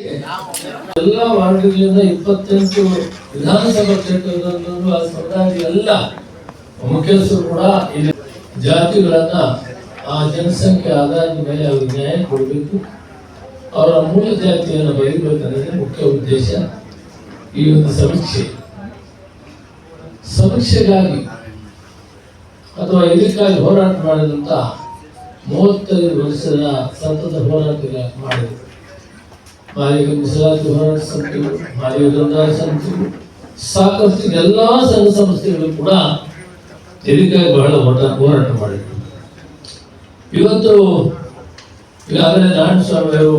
ಎಲ್ಲ ವಾರ್ಡ್ಗಳಿಂದ ಇಪ್ಪತ್ತೆಂಟು ವಿಧಾನಸಭಾ ಕ್ಷೇತ್ರದಲ್ಲೂ ಆ ಸಮುದಾಯದ ಎಲ್ಲ ಮುಖ್ಯಸ್ಥರು ಕೂಡ ಇಲ್ಲಿ ಜಾತಿಗಳನ್ನ ಆ ಜನಸಂಖ್ಯೆ ಆಧಾರದ ಮೇಲೆ ಅವ್ರಿಗೆ ನ್ಯಾಯ ಕೊಡಬೇಕು. ಅವರ ಮೂಲ ಜಾತಿಯನ್ನು ಬಯಬೇಕನ್ನೋದೇ ಮುಖ್ಯ ಉದ್ದೇಶ. ಈ ಒಂದು ಸಮೀಕ್ಷೆ. ಸಮೀಕ್ಷೆಗಾಗಿ ಅಥವಾ ಇದಕ್ಕಾಗಿ ಹೋರಾಟ ಮಾಡಿದಂತ ಮೂವತ್ತೈದು ವರ್ಷದ ಸತತ ಹೋರಾಟ ಮಾಡಿದರು. ಮಾಲಿಕ ಮೀಸಲಾತಿ ಹೋರಾಟ ಸಮಿತಿಗಳು ಭಾರಿ ಸಾಕಷ್ಟು ಎಲ್ಲಾ ಸಂಘ ಸಂಸ್ಥೆಗಳು ಕೂಡ ತೆರಿಗೆ ಬಹಳ ಹೋರಾಟ ಹೋರಾಟ ಮಾಡಿದ್ರು. ಇವತ್ತು ಈಗಾಗಲೇ ನಾರಾಯಣ ಸ್ವಾಮಿ ಅವರು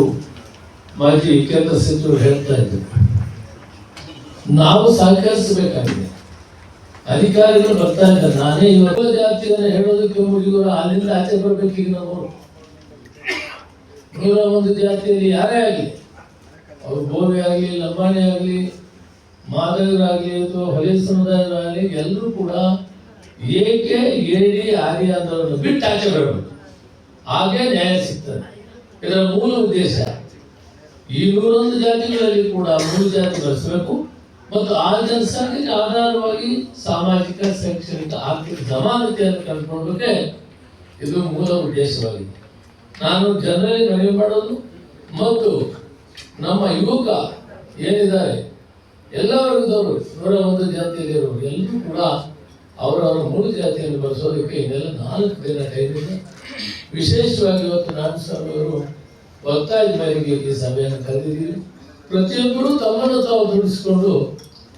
ಮಾಜಿ ಕೇಂದ್ರ ಸಚಿವರು ಹೇಳ್ತಾ ಇದ್ದರು. ನಾವು ಸಹಕರಿಸಬೇಕಾಗಿದೆ. ಅಧಿಕಾರಿಗಳು ಬರ್ತಾ ಇದ್ದಾರೆ. ನಾನೇ ಇವತ್ತು ಜಾತಿಯನ್ನು ಹೇಳೋದಕ್ಕೆ ಮುಗಿದವರು ಅಲ್ಲಿಂದ ಆಚೆ ಬರ್ಬೇಕೀಗ ನಾವು. ಇವರ ಒಂದು ಜಾತಿಯಲ್ಲಿ ಯಾರೇ ಆಗಲಿ. ಅವ್ರು ಬೋವಿ ಆಗಲಿ, ಲಂಬಾಣಿ ಆಗಲಿ ಮಾದವರಾಗಲಿ ಅಥವಾ ಹೊಲೆ ಸಮುದಾಯದವರಾಗಲಿ ಎಲ್ಲರೂ ಕೂಡ ಏಕೆ ಏಡಿ ಆರ್ಯ ಅನ್ನೋದನ್ನು ಬಿಟ್ಟು ಆಚೆ ಬರಬೇಕು? ಹಾಗೆ ನ್ಯಾಯ ಸಿಗ್ತದೆ. ಇದರ ಮೂಲ ಉದ್ದೇಶ, ಈ ನೂರೊಂದು ಜಾತಿಗಳಲ್ಲಿ ಕೂಡ ಮೂರು ಜಾತಿ ಬಳಸಬೇಕು ಮತ್ತು ಆ ಜನಸಂಖ್ಯೆಗೆ ಆಧಾರವಾಗಿ ಸಾಮಾಜಿಕ, ಶೈಕ್ಷಣಿಕ, ಆರ್ಥಿಕ ಜಮಾನತೆಯನ್ನು ಕಂಡುಕೊಳ್ಳೋಕೆ ಇದು ಮೂಲ ಉದ್ದೇಶವಾಗಿದೆ. ನಾನು ಜನರಲ್ಲಿ ಮನವಿ ಮಾಡೋದು ಮತ್ತು ನಮ್ಮ ಯುವಕ ಏನಿದ್ದಾರೆ ಎಲ್ಲ ವರ್ಗದವರು ನೂರ ಒಂದು ಜಾತಿಯಲ್ಲಿರೋರು ಎಲ್ಲರೂ ಕೂಡ ಅವರವರ ಮೂರು ಜಾತಿಯನ್ನು ಬಳಸೋದಕ್ಕೆ ಇನ್ನೆಲ್ಲ ನಾಲ್ಕು ದಿನ ಟೈಮ್ ಇದೆ. ವಿಶೇಷವಾಗಿ ಇವತ್ತು ನಾನು ಸ್ವಾಮಿಯವರು ಒತ್ತಾಯದ ಮೇರೆಗೆ ಈ ಸಭೆಯನ್ನು ಕರೆದಿದ್ದೀರಿ. ಪ್ರತಿಯೊಬ್ಬರು ತಮ್ಮನ್ನು ತಾವು ದುಡಿಸಿಕೊಂಡು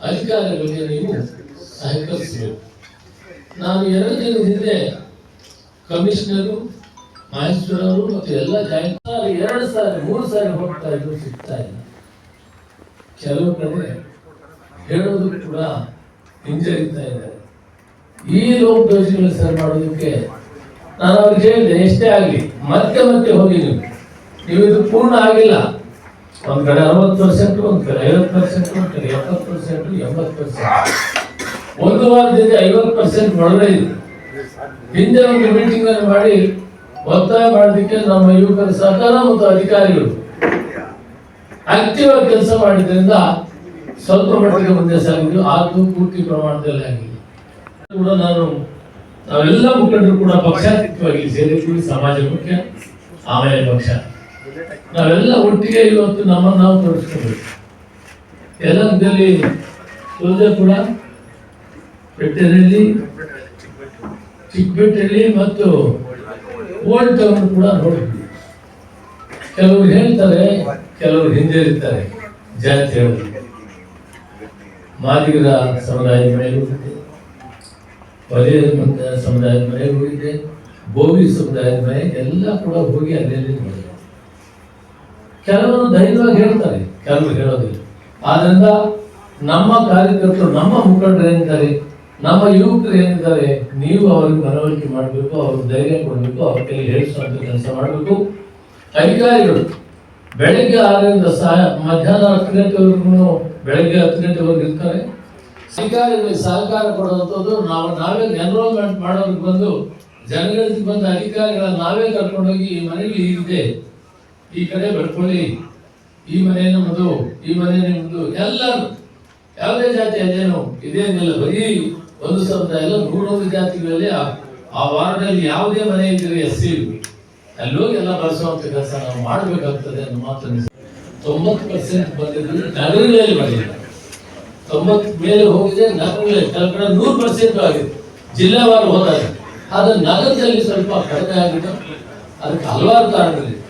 ಅಧಿಕಾರಿಗಳಿಗೆ ನೀವು ಸಹಕರಿಸಬೇಕು. ನಾನು ಎರಡು ದಿನದ ಹಿಂದೆ ಕಮಿಷನರು ಮಹೇಶ್ವರವರು ಮತ್ತು ಎಲ್ಲ ಜಾಯಿಂಟ್ ಎರಡು ಸಾರಿ, ಮೂರು ಸಾರಿ ಹೋಗ್ತಾ ಇದ್ರು ಸಿಗ್ತಾ ಇಲ್ಲ. ಕೆಲವು ಕಡೆ ಹೇಳೋದು ಕೂಡ ಹಿಂಜರಿತಾ ಇದ್ದಾರೆ. ಈ ಲೋಕದೋಷಗಳು ಸರ್ ಮಾಡೋದಕ್ಕೆ ನಾನು ಅವ್ರಿಗೆ ಹೇಳಿದೆ, ಎಷ್ಟೇ ಆಗಲಿ, ಮತ್ತೆ ಮತ್ತೆ ಹೋಗಿ ನೀವು. ನೀವು ಇದು ಪೂರ್ಣ ಆಗಿಲ್ಲ. ಒಂದ್ ಕಡೆ ಅರವತ್ತು ಪರ್ಸೆಂಟ್ ಒಂದ್ ಕಡೆ ಐವತ್ತು ಪರ್ಸೆಂಟ್ ಒಂದ್ ಕಡೆ ಎಪ್ಪತ್ತು ಪರ್ಸೆಂಟ್, ಎಂಬತ್ತು ಪರ್ಸೆಂಟ್. ಒಂದು ವಾರದಿಂದ ಐವತ್ತು ಪರ್ಸೆಂಟ್ ಒಳಗಡೆ ಇದೆ. ಹಿಂದೆ ಒಂದು ಮೀಟಿಂಗ್ ಮಾಡಿ ಒತ್ತಾಯ ಮಾಡಲಿಕ್ಕೆ ನಮ್ಮ ಯುವಕರ ಸಹಕಾರ ಮತ್ತು ಅಧಿಕಾರಿಗಳು ಆಕ್ಟಿವ್ ಆಗಿ ಕೆಲಸ ಮಾಡಿದ್ರಿಂದ ಸ್ವಲ್ಪ ಮಟ್ಟಿಗೆ ಮುಂದೆ ಸಾಗಿದ್ದು ಆದ್ದು ಪೂರ್ತಿ ಪ್ರಮಾಣದಲ್ಲಿ ಆಗಿದೆ. ಕೂಡ ನಾನು ನಾವೆಲ್ಲ ಮುಖಂಡರು ಕೂಡ ಪಕ್ಷಾತೀತವಾಗಿ ಸೇರಿದ್ವಿ ಸಮಾಜ ಮುಖ್ಯ, ಆಮೇಲೆ ಪಕ್ಷ. ನಾವೆಲ್ಲ ಒಟ್ಟಿಗೆ ಇವತ್ತು ನಮ್ಮನ್ನು ನಾವು ತೋರಿಸ್ಕೋಬೇಕು. ಸೋದೆ ಕೂಡ ಬೆಟ್ಟದಲ್ಲಿ ಚಿಕ್ಕಬೆಟ್ಟಲ್ಲಿ ಮತ್ತು ಟೌನ್ ಕೂಡ ನೋಡಿದ್ವಿ ಕೆಲವರು ಹೇಳ್ತಾರೆ, ಕೆಲವರು ಹಿಂದೆ ಇರ್ತಾರೆ. ಜಾತಿ ಹೇಳಿ ಮಾದಿಗರ ಸಮುದಾಯದ ಮೇಲೆ ಹೋಗಿದೆ ಸಮುದಾಯದ ಮನೆ ಹೋಗಿದೆ ಬೋವಿ ಸಮುದಾಯದ ಮನೆ ಎಲ್ಲ ಕೂಡ ಹೋಗಿ ಅಲ್ಲೆಲ್ಲಿ ನೋಡಿದೆ. ಕೆಲವರು ಧೈರ್ಯವಾಗಿ ಹೇಳ್ತಾರೆ, ಕೆಲವರು ಹೇಳೋದಿಲ್ಲ. ಆದ್ರಿಂದ ನಮ್ಮ ಕಾರ್ಯಕರ್ತರು ನಮ್ಮ ಮುಖಂಡರು ಏನಿದ್ದಾರೆ? ನಮ್ಮ ಯುವಕರು ಏನಿದ್ದಾರೆ, ನೀವು ಅವ್ರಿಗೆ ಮನವರಿಕೆ ಮಾಡಬೇಕು, ಅವ್ರಿಗೆ ಧೈರ್ಯ ಕೊಡಬೇಕು, ಅವ್ರ ಕೈಲಿ ಹೇಳಿಸುವಂಥ ಕೆಲಸ ಮಾಡಬೇಕು. ಅಧಿಕಾರಿಗಳು ಬೆಳಗ್ಗೆ ಆರರಿಂದ ಸಹ ಮಧ್ಯಾಹ್ನ ಹತ್ತು ಗಂಟೆವರೆಗೂ, ಬೆಳಗ್ಗೆ ಹತ್ತು ಗಂಟೆವರೆಗೂ ಇರ್ತಾರೆ. ಅಧಿಕಾರಿಗಳಿಗೆ ಸಹಕಾರ ಕೊಡುವಂಥದ್ದು, ನಾವು ನಾವೇ ಎನ್ರೋಲ್ಮೆಂಟ್ ಮಾಡೋರಿಗೆ ಬಂದು, ಜನಗಳಿಗೆ ಬಂದ ಅಧಿಕಾರಿಗಳನ್ನ ನಾವೇ ಕರ್ಕೊಂಡೋಗಿ ಈ ಮನೆಯಲ್ಲಿ ಹೀಗಿದೆ. ಈ ಕಡೆ ಬರ್ಕೊಳ್ಳಿ. ಈ ಮನೆ ನಮ್ಮದು ಈ ಮನೆ ನಿಮ್ಮದು ಎಲ್ಲರೂ, ಯಾವುದೇ ಜಾತಿ, ಅದೇನು ಇದೇನಿಲ್ಲ ಬರೀ ಒಂದು ಸಮುದಾಯ ಎಲ್ಲ ನೂರು ವಿದ್ಯಾರ್ಥಿಗಳಲ್ಲಿ ಆ- ವಾರ್ಡಲ್ಲಿ ಯಾವುದೇ ಮನೆ ಇದ್ರೆ ಎಸ್ ಸಿ ಅಲ್ಲಿ ಹೋಗಿ ಎಲ್ಲ ಬಳಸುವಂತ ಕೆಲಸ ನಾವು ಮಾಡಬೇಕಾಗ್ತದೆ ಅನ್ನೋ ಮಾತನ್ನು ತೊಂಬತ್ತು ಪರ್ಸೆಂಟ್ ಬಂದಿದ್ದು ನಗರಗಳಲ್ಲಿ ಬಂದಿದೆ. ತೊಂಬತ್ತು ಮೇಲೆ ಹೋಗಿದೆ, ನಗರಗಳಲ್ಲಿ ಕೆಲವು ನೂರು ಪರ್ಸೆಂಟ್ ಆಗಿದೆ. ಜಿಲ್ಲಾವಾರು ಹೋದಾಗ. ಆದರೆ ನಗರದಲ್ಲಿ ಸ್ವಲ್ಪ ಕಡಿಮೆ ಆಗಿದೆ. ಅದಕ್ಕೆ ಹಲವಾರು ಕಾರಣಗಳಿವೆ.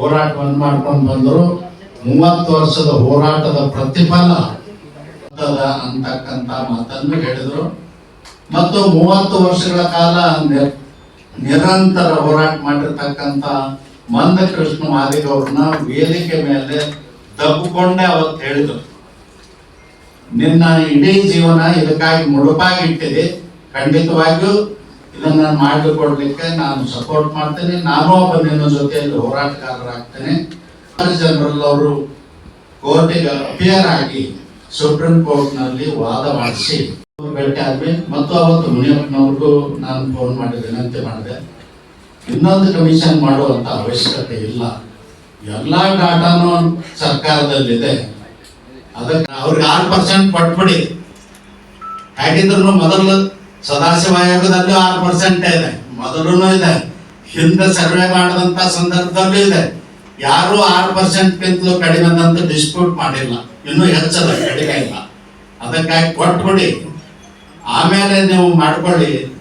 ಹೋರಾಟವನ್ನು ಮಾಡ್ಕೊಂಡು ಬಂದರು ಮೂವತ್ತು ವರ್ಷದ ಹೋರಾಟದ ಪ್ರತಿಫಲ ಆಗ್ತದ ಅಂತಕ್ಕಂತ ಮಾತನ್ನು ಹೇಳಿದರು. ಮತ್ತು ಮೂವತ್ತು ವರ್ಷಗಳ ಕಾಲ ನಿರಂತರ ಹೋರಾಟ ಮಾಡಿರ್ತಕ್ಕಂತ ಮಂದ ಕೃಷ್ಣ ಮಾದಿಗವ್ರನ್ನ ವೇದಿಕೆ ಮೇಲೆ ದಬ್ಬಿಕೊಂಡೆ ಅವತ್ತು ಹೇಳಿದ್ರು. ನಿನ್ನ ಇಡೀ ಜೀವನ ಇದಕ್ಕಾಗಿ ಮುಡುಪಾಗಿ ಇಟ್ಟಿದೆ. ಖಂಡಿತವಾಗಿಯೂ ಇದನ್ನ ಮಾಡಿಕೊಡ್ಲಿಕ್ಕೆ ನಾನು ಸಪೋರ್ಟ್ ಮಾಡ್ತೇನೆ. ನಾನು ಒಬ್ಬ ನಿನ್ನ ಜೊತೆಯಲ್ಲಿ ಹೋರಾಟಗಾರರಾಗ್ತೇನೆ. ಜನರಲ್ ಅವರು ಕೋರ್ಟಿಗೆ ಅಪಿಯರ್ ಆಗಿ ಸುಪ್ರೀಂ ಕೋರ್ಟ್ನಲ್ಲಿ ವಾದ ಮಾಡಿಸಿ ಭೇಟಿ ಆದ್ವಿ ಮತ್ತು ಅವತ್ತು ಮುನಿಯಪ್ಪನವ್ರಿಗೂ ನಾನು ಫೋನ್ ಮಾಡಿ ವಿನಂತಿ ಮಾಡಿದೆ. ಇನ್ನೊಂದು ಕಮಿಷನ್ ಮಾಡುವಂತ ಅವಶ್ಯಕತೆ ಇಲ್ಲ. ಎಲ್ಲಾ ಡಾಟಾನು ಸರ್ಕಾರದಲ್ಲಿದೆ. ಅದಕ್ಕೆ ಅವ್ರಿಗೆ ಆರು ಪರ್ಸೆಂಟ್ ಕೊಟ್ಬಿಡಿ. ಹೇಗಿದ್ರು ಮೊದಲು ಸದಾಶಿವ ಆಯೋಗದಲ್ಲೂ ಆರು ಪರ್ಸೆಂಟ್ ಇದೆ. ಮೊದಲು ಇದೆ. ಹಿಂದೆ ಸರ್ವೆ ಮಾಡಿದಂತ ಸಂದರ್ಭದಲ್ಲೂ ಇದೆ. ಯಾರು ಆರು ಪರ್ಸೆಂಟ್ ಕಿಂತಲೂ ಕಡಿಮೆ ಅಂತ ಡಿಸ್ಪ್ಯೂಟ್ ಮಾಡಿಲ್ಲ. ಇನ್ನೂ ಹೆಚ್ಚದ, ಕಡಿಮೆ ಇಲ್ಲ. ಅದಕ್ಕಾಗಿ ಕೊಟ್ಬಿಡಿ. ಆಮೇಲೆ ನೀವು ಮಾಡ್ಕೊಳ್ಳಿ.